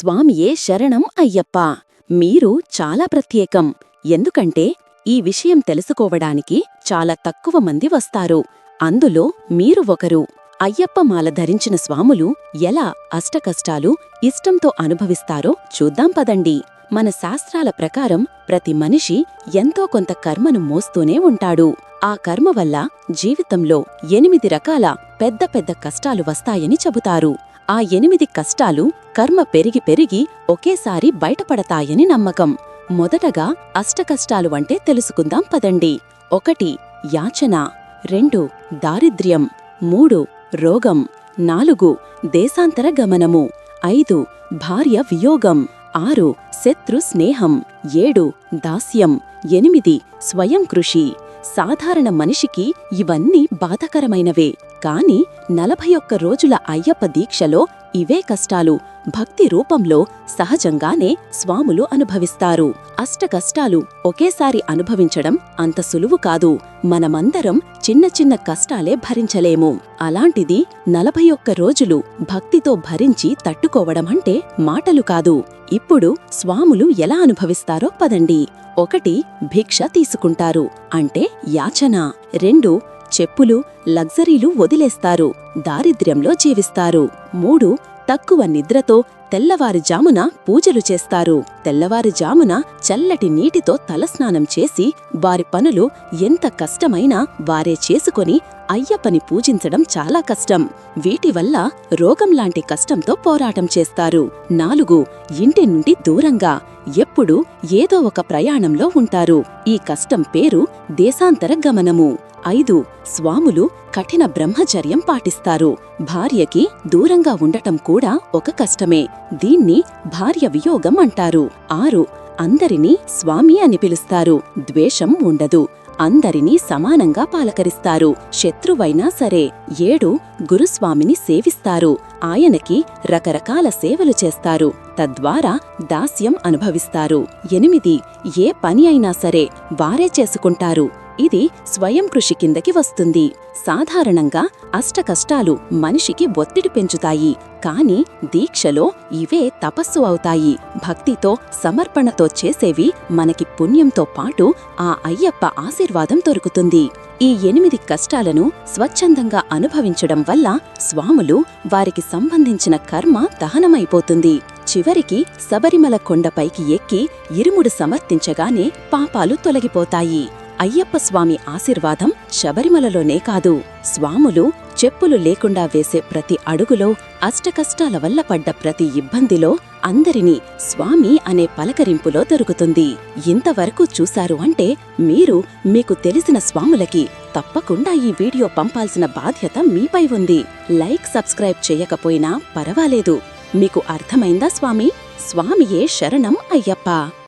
స్వామియే శరణం అయ్యప్ప. మీరు చాలా ప్రత్యేకం. ఎందుకంటే ఈ విషయం తెలుసుకోవడానికి చాలా తక్కువ మంది వస్తారు. అందులో మీరు ఒకరు. అయ్యప్ప మాల ధరించిన స్వాములు ఎలా అష్టకష్టాలు ఇష్టంతో అనుభవిస్తారో చూద్దాం పదండి. మన శాస్త్రాల ప్రకారం ప్రతి మనిషి ఎంతో కొంత కర్మను మోస్తూనే ఉంటాడు. ఆ కర్మ వల్ల జీవితంలో ఎనిమిది రకాల పెద్ద పెద్ద కష్టాలు వస్తాయని చెబుతారు. ఆ ఎనిమిది కష్టాలు కర్మ పెరిగి పెరిగి ఒకేసారి బయటపడతాయని నమ్మకం. మొదటగా అష్టకష్టాలు అంటే తెలుసుకుందాం పదండి. ఒకటి యాచన. రెండు దారిద్ర్యం. మూడు రోగం. నాలుగు దేశాంతర గమనము. ఐదు భార్య వియోగం. ఆరు శత్రు స్నేహం. ఏడు దాస్యం. ఎనిమిది స్వయం కృషి. సాధారణ మనిషికి ఇవన్నీ బాధకరమైనవే. కాని నలభై ఒక్క రోజుల అయ్యప్ప దీక్షలో ఇవే కష్టాలు. భక్తి రూపంలో సహజంగానే స్వాములు అనుభవిస్తారు. అష్ట కష్టాలు ఒకేసారి అనుభవించడం అంత సులువు కాదు. మనమందరం చిన్న చిన్న కష్టాలే భరించలేము. అలాంటిది నలభై ఒక్క రోజులు భక్తితో భరించి తట్టుకోవడమంటే మాటలు కాదు. ఇప్పుడు స్వాములు ఎలా అనుభవిస్తారో పదండి. ఒకటి భిక్ష తీసుకుంటారు. అంటే యాచన. రెండు చెప్పులు లగ్జరీలు వదిలేస్తారు. దారిద్ర్యంలో జీవిస్తారు. మూడు తక్కువ నిద్రతో తెల్లవారుజామున పూజలు చేస్తారు. తెల్లవారుజామున చల్లటి నీటితో తలస్నానం చేసి వారి పనులు ఎంత కష్టమైనా వారే చేసుకొని అయ్యప్పని పూజించడం చాలా కష్టం. వీటి వల్ల రోగం లాంటి కష్టంతో పోరాటం చేస్తారు. నాలుగు ఇంటి నుండి దూరంగా ఎప్పుడూ ఏదో ఒక ప్రయాణంలో ఉంటారు. ఈ కష్టం పేరు దేశాంతర గమనము. ఐదు స్వాములు కఠిన బ్రహ్మచర్యం పాటిస్తారు. భార్యకి దూరంగా ఉండటం కూడా ఒక కష్టమే. దీన్ని భార్య వియోగం అంటారు. ఆరు అందరినీ స్వామి అని పిలుస్తారు. ద్వేషం ఉండదు. అందరినీ సమానంగా పాలకరిస్తారు. శత్రువైనా సరే. ఏడు గురుస్వామిని సేవిస్తారు. ఆయనకి రకరకాల సేవలు చేస్తారు. తద్వారా దాస్యం అనుభవిస్తారు. ఎనిమిది ఏ పని అయినా సరే వారే చేసుకుంటారు. ఇది స్వయం కృషి కిందకి వస్తుంది. సాధారణంగా అష్టకష్టాలు మనిషికి ఒత్తిడి పెంచుతాయి. కాని దీక్షలో ఇవే తపస్సు అవుతాయి. భక్తితో సమర్పణతో చేసేవి మనకి పుణ్యంతో పాటు ఆ అయ్యప్ప ఆశీర్వాదం దొరుకుతుంది. ఈ ఎనిమిది కష్టాలను స్వచ్ఛందంగా అనుభవించడం వల్ల స్వాములు వారికి సంబంధించిన కర్మ దహనమైపోతుంది. చివరికి శబరిమల కొండపైకి ఎక్కి ఇరుముడు సమర్థించగానే పాపాలు తొలగిపోతాయి. అయ్యప్ప స్వామి ఆశీర్వాదం శబరిమలలోనే కాదు. స్వాములు చెప్పులు లేకుండా వేసే ప్రతి అడుగులో అష్టకష్టాల వల్ల పడ్డ ప్రతి ఇబ్బందిలో అందరినీ స్వామి అనే పలకరింపులో దొరుకుతుంది. ఇంతవరకు చూశారు అంటే మీరు మీకు తెలిసిన స్వాములకి తప్పకుండా ఈ వీడియో పంపాల్సిన బాధ్యత మీపై ఉంది. లైక్ సబ్స్క్రైబ్ చేయకపోయినా పర్వాలేదు. మీకు అర్థమైందా స్వామి? స్వామియే శరణం అయ్యప్ప.